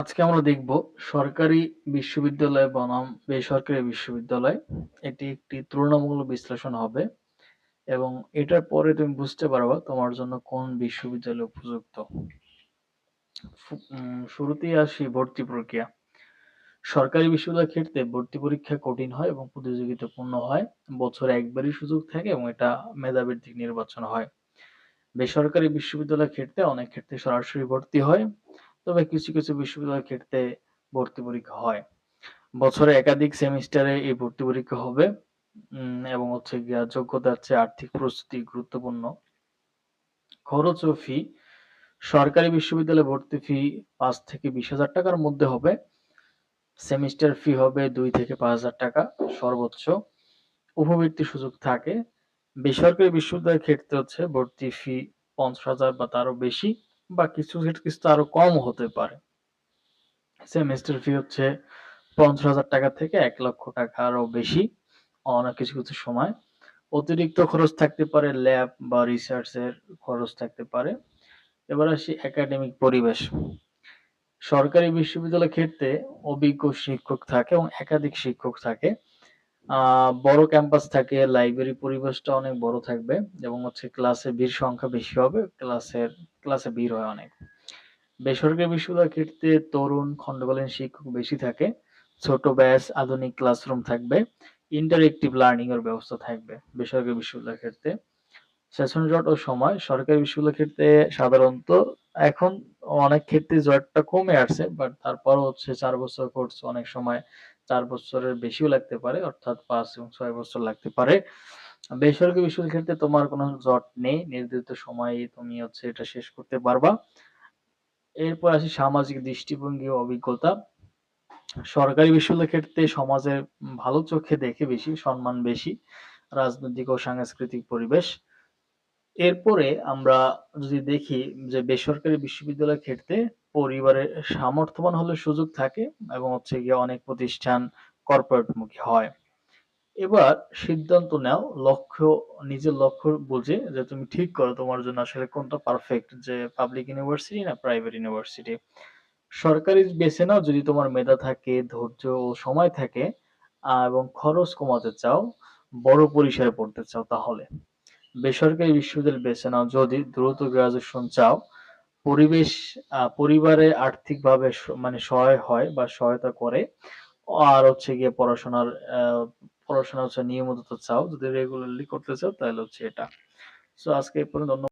আজকে আমরা দেখব সরকারি বিশ্ববিদ্যালয় বনাম বেসরকারি বিশ্ববিদ্যালয়। এটি একটি তুলনামূলক বিশ্লেষণ হবে এবং এটার পরে তুমি বুঝতে পারবা তোমার জন্য কোন বিশ্ববিদ্যালয় উপযুক্ত। শুরুতেই আসি ভর্তি প্রক্রিয়া। সরকারি বিশ্ববিদ্যালয়ের ক্ষেত্রে ভর্তি পরীক্ষা কঠিন হয় এবং প্রতিযোগিতাপূর্ণ হয়। বছরে একবারই সুযোগ থাকে এবং এটা মেধাভিত্তিক নির্বাচন হয়। বেসরকারি বিশ্ববিদ্যালয়ের ক্ষেত্রে অনেক ক্ষেত্রে সরাসরি ভর্তি হয়। তবে কিছু কিছু বিশ্ববিদ্যালয়ের ক্ষেত্রে ভর্তি পরীক্ষা হয়। বছরে একাধিক সেমিস্টারে এই ভর্তি পরীক্ষা হবে। এবং হচ্ছে গিয়া যোগ্যতার চেয়ে আর্থিক প্রস্তুতি গুরুত্বপূর্ণ। খরচ ও ফি সরকারি বিশ্ববিদ্যালয়ে ভর্তি ফি পাঁচ থেকে বিশ হাজার টাকার মধ্যে হবে। সেমিস্টার ফি হবে দুই থেকে পাঁচ হাজার টাকা সর্বোচ্চ। উপবৃত্তির সুযোগ থাকে। বেসরকারি বিশ্ববিদ্যালয়ের ক্ষেত্রে হচ্ছে ভর্তি ফি পঞ্চাশ হাজার বা তারও বেশি। বা কিছু কিছু আরও কম হতে পারে। সেমিস্টার ফি হচ্ছে পঞ্চাশ হাজার টাকা থেকে এক লক্ষ টাকা আরও বেশি অনেক কিছু কিছু সময়। অতিরিক্ত খরচ থাকতে পারে ল্যাব বা রিসার্চের খরচ থাকতে পারে। এবার আসি একাডেমিক পরিবেশ। সরকারি বিশ্ববিদ্যালয়ের ক্ষেত্রে অভিজ্ঞ শিক্ষক থাকে এবং একাধিক শিক্ষক থাকে। বড় ক্যাম্পাস থাকে লাইব্রেরি পরিবেশটা অনেক বড় থাকবে এবং হচ্ছে ক্লাসে ভিড় সংখ্যা বেশি হবে ক্লাসের ক্লাসে ভিড় হয় অনেক। বেসরকারি বিশ্ববিদ্যালয়ের ক্ষেত্রে তরুণ খণ্ডকালীন শিক্ষক বেশি থাকে, ছোট ব্যাচ, আধুনিক ক্লাসরুম থাকবে ইন্টারেক্টিভ লার্নিং এর ব্যবস্থা থাকবে বেসরকারি বিশ্ববিদ্যালয়ের ক্ষেত্রে। সেশন জট ও সময়, সরকারি বিশ্ববিদ্যালয়ের ক্ষেত্রে সাধারণত এখন অনেক ক্ষেত্রে জটটা কমে আসছে বাট তারপরও হচ্ছে চার বছর কোর্স অনেক সময় চার বছরের বেশিও লাগতে পারে, অর্থাৎ পাঁচ এবং ছয় বছর লাগতে পারে। বেসরকারি বিশ্ববিদ্যালয়ের ক্ষেত্রে তোমার কোনো জট নেই, নির্ধারিত সময়ে তুমি হচ্ছে এটা শেষ করতে পারবা। এরপর আসি সামাজিক দৃষ্টিভঙ্গি ও অভিজ্ঞতা। সরকারি বিশ্ববিদ্যালয়ের ক্ষেত্রে সমাজের ভালো চোখে দেখে বেশি, সম্মান বেশি, রাজনৈতিক ও সাংস্কৃতিক পরিবেশ। এরপরে আমরা যদি দেখি যে বেসরকারি বিশ্ববিদ্যালয়ের ক্ষেত্রে পরিবারের সামর্থ্যবান হলে সুযোগ থাকে এবং হচ্ছে গিয়ে অনেক প্রতিষ্ঠান কর্পোরেট মুখী হয়। এবার সিদ্ধান্ত নাও, লক্ষ্য, নিজের লক্ষ্য বুঝে যে তুমি ঠিক করো তোমার জন্য আসলে কোনটা পারফেক্ট যে পাবলিক ইউনিভার্সিটি না প্রাইভেট ইউনিভার্সিটি সরকারি বেছে নাও যদি তোমার মেধা থাকে, ধৈর্য ও সময় থাকে এবং খরচ কমাতে চাও, বড় পরিসরে পড়তে চাও তাহলে। বেসরকারি বিশ্ববিদ্যালয় বেছে নাও যদি দ্রুত গ্রাজুয়েশন চাও, পরিবেশ পরিবারে আর্থিকভাবে মানে সহায় হয় বা সহায়তা করে, আর হচ্ছে গিয়ে পড়াশোনার পড়াশোনা হচ্ছে, নিয়মিত চাও, যদি রেগুলারলি করতে চাও, তাহলে হচ্ছে এটা। সো আজকে এই পর্যন্ত